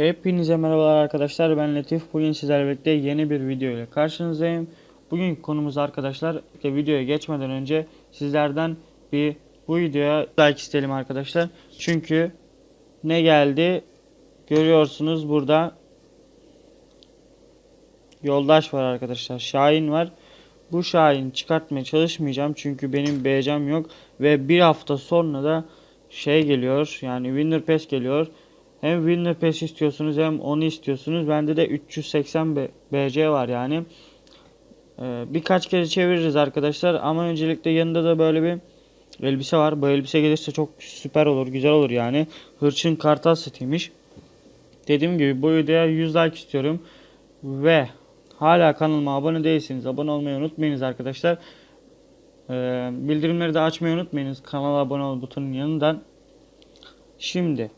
Hepinize merhabalar arkadaşlar. Ben Latif. Bugün sizlerle birlikte yeni bir video ile karşınızdayım. Bugün konumuz arkadaşlar videoya geçmeden önce sizlerden bir bu videoya like isteyelim arkadaşlar. Çünkü ne geldi? Görüyorsunuz burada Yoldaş var arkadaşlar. Şahin var. Bu Şahin çıkartmaya çalışmayacağım çünkü benim BC'm yok. Ve bir hafta sonra da şey geliyor yani Winner Pass geliyor hem Winner Pass istiyorsunuz hem onu istiyorsunuz. Bende de 380 B- BC var yani. Ee, birkaç kere çeviririz arkadaşlar ama öncelikle yanında da böyle bir elbise var. Bu elbise gelirse çok süper olur, güzel olur yani. Hırçın kartal setiymiş. Dediğim gibi bu videoya 100 like istiyorum. Ve hala kanalıma abone değilseniz abone olmayı unutmayınız arkadaşlar. Ee, bildirimleri de açmayı unutmayınız kanala abone ol butonun yanından. Şimdi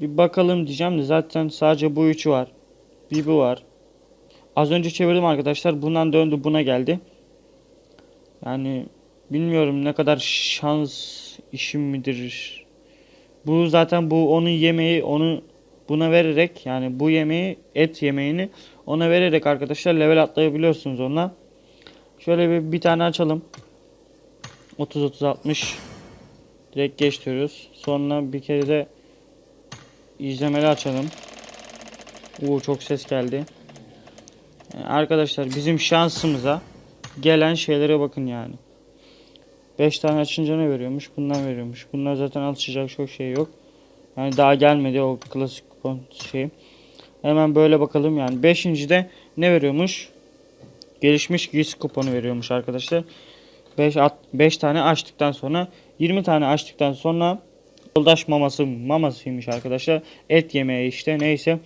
bir bakalım diyeceğim de zaten sadece bu üçü var. Bir bu var. Az önce çevirdim arkadaşlar. Bundan döndü buna geldi. Yani bilmiyorum ne kadar şans işim midir. Bu zaten bu onun yemeği onu buna vererek yani bu yemeği et yemeğini ona vererek arkadaşlar level atlayabiliyorsunuz onunla. Şöyle bir, bir tane açalım. 30 30 60 direkt geç diyoruz. Sonra bir kere de izlemeli açalım. Oo çok ses geldi. Yani arkadaşlar bizim şansımıza gelen şeylere bakın yani. 5 tane açınca ne veriyormuş? Bundan veriyormuş. Bunlar zaten alışacak çok şey yok. Yani daha gelmedi o klasik kupon şey. Hemen böyle bakalım yani. 5. de ne veriyormuş? Gelişmiş giysi kuponu veriyormuş arkadaşlar. 5 5 tane açtıktan sonra 20 tane açtıktan sonra Yoldaş maması mamasıymış arkadaşlar. Et yemeği işte neyse.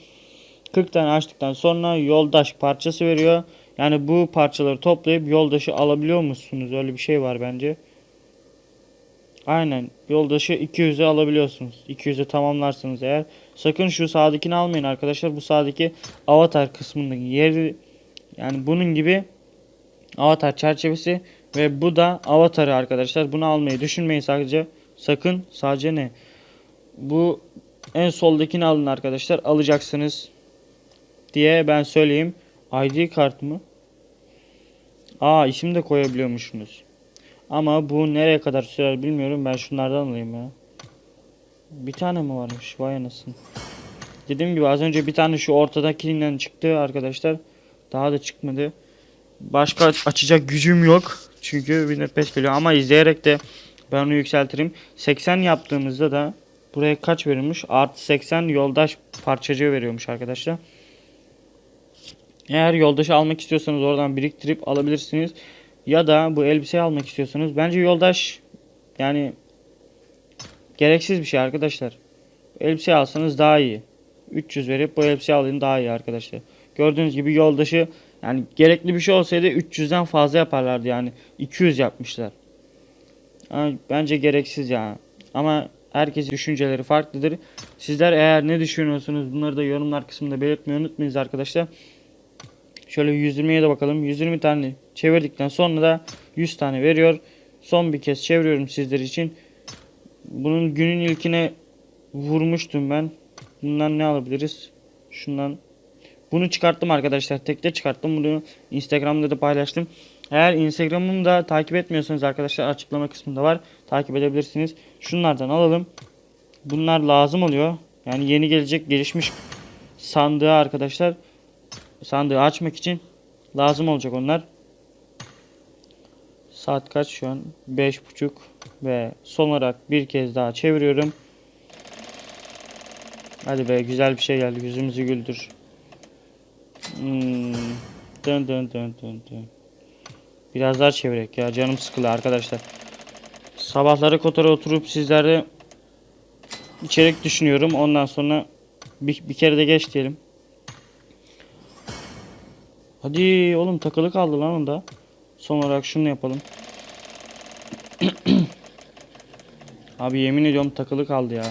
40 tane açtıktan sonra yoldaş parçası veriyor. Yani bu parçaları toplayıp yoldaşı alabiliyor musunuz? Öyle bir şey var bence. Aynen. Yoldaşı 200'e alabiliyorsunuz. 200'e tamamlarsınız eğer. Sakın şu sağdakini almayın arkadaşlar. Bu sağdaki avatar kısmındaki yeri yani bunun gibi avatar çerçevesi ve bu da avatarı arkadaşlar. Bunu almayı düşünmeyin sadece. Sakın sadece ne? Bu en soldakini alın arkadaşlar. Alacaksınız diye ben söyleyeyim. ID kart mı? Aa isim de koyabiliyormuşsunuz. Ama bu nereye kadar sürer bilmiyorum. Ben şunlardan alayım ya. Bir tane mi varmış? Vay anasını. Dediğim gibi az önce bir tane şu ortadakinden çıktı arkadaşlar. Daha da çıkmadı. Başka açacak gücüm yok. Çünkü bir nefes geliyor ama izleyerek de ben onu yükseltirim. 80 yaptığımızda da buraya kaç veriyormuş? Artı 80 yoldaş parçacığı veriyormuş arkadaşlar. Eğer yoldaşı almak istiyorsanız oradan biriktirip alabilirsiniz. Ya da bu elbiseyi almak istiyorsanız bence yoldaş yani gereksiz bir şey arkadaşlar. Elbise alsanız daha iyi. 300 verip bu elbise alın daha iyi arkadaşlar. Gördüğünüz gibi yoldaşı yani gerekli bir şey olsaydı 300'den fazla yaparlardı yani 200 yapmışlar. Yani bence gereksiz ya. Ama herkesin düşünceleri farklıdır. Sizler eğer ne düşünüyorsunuz bunları da yorumlar kısmında belirtmeyi unutmayınız arkadaşlar. Şöyle 120'ye de bakalım. 120 tane çevirdikten sonra da 100 tane veriyor. Son bir kez çeviriyorum sizler için. Bunun günün ilkine vurmuştum ben. Bundan ne alabiliriz? Şundan. Bunu çıkarttım arkadaşlar. Tekte çıkarttım. Bunu Instagram'da da paylaştım. Eğer Instagram'ımı da takip etmiyorsanız arkadaşlar açıklama kısmında var. Takip edebilirsiniz. Şunlardan alalım. Bunlar lazım oluyor. Yani yeni gelecek gelişmiş sandığı arkadaşlar sandığı açmak için lazım olacak onlar. Saat kaç şu an? 5.30 ve son olarak bir kez daha çeviriyorum. Hadi be güzel bir şey geldi. Yüzümüzü güldür. Hmm. Dön dön dön dön dön. Biraz daha çevirek ya. Canım sıkılı arkadaşlar. Sabahları kotara oturup sizlere içerik düşünüyorum. Ondan sonra bir, bir kere de geç diyelim. Hadi oğlum takılı kaldı lan onda. Son olarak şunu yapalım. Abi yemin ediyorum takılı kaldı ya.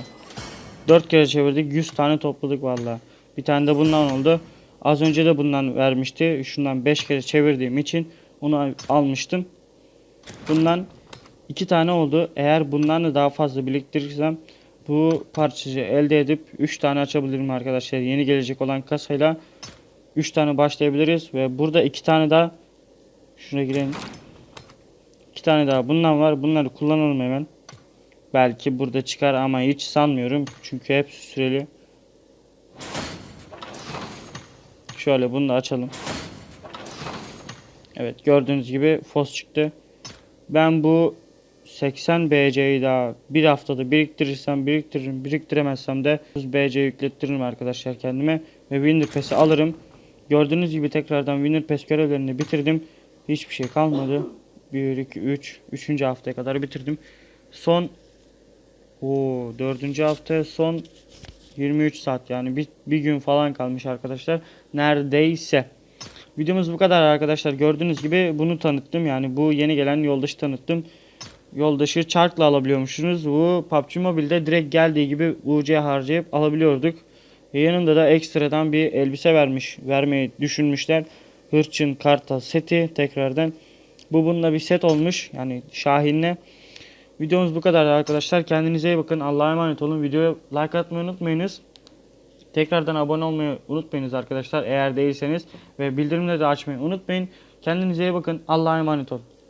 4 kere çevirdik 100 tane topladık valla. Bir tane de bundan oldu. Az önce de bundan vermişti. Şundan 5 kere çevirdiğim için onu almıştım. Bundan 2 tane oldu. Eğer bundan da daha fazla biriktirirsem bu parçayı elde edip 3 tane açabilirim arkadaşlar. Yeni gelecek olan kasayla 3 tane başlayabiliriz ve burada 2 tane daha şuraya girelim. 2 tane daha bundan var. Bunları kullanalım hemen. Belki burada çıkar ama hiç sanmıyorum. Çünkü hep süreli. Şöyle bunu da açalım. Evet gördüğünüz gibi fos çıktı. Ben bu 80 BC'yi daha bir haftada biriktirirsem biriktiririm. Biriktiremezsem de 100 BC yüklettiririm arkadaşlar kendime. Ve Winner Pass'i alırım. Gördüğünüz gibi tekrardan Winner Pass görevlerini bitirdim. Hiçbir şey kalmadı. 1, 2, 3. 3. haftaya kadar bitirdim. Son o 4. haftaya son 23 saat yani bir, bir gün falan kalmış arkadaşlar. Neredeyse. Videomuz bu kadar arkadaşlar. Gördüğünüz gibi bunu tanıttım. Yani bu yeni gelen yoldaşı tanıttım. Yoldaşı çarkla alabiliyormuşsunuz. Bu PUBG Mobile'de direkt geldiği gibi UC harcayıp alabiliyorduk. Yanında da ekstradan bir elbise vermiş. Vermeyi düşünmüşler. Hırçın kartal seti tekrardan. Bu bununla bir set olmuş. Yani Şahin'le. Videomuz bu kadar arkadaşlar. Kendinize iyi bakın. Allah'a emanet olun. Videoya like atmayı unutmayınız. Tekrardan abone olmayı unutmayınız arkadaşlar eğer değilseniz ve bildirimleri de açmayı unutmayın. Kendinize iyi bakın. Allah'a emanet olun.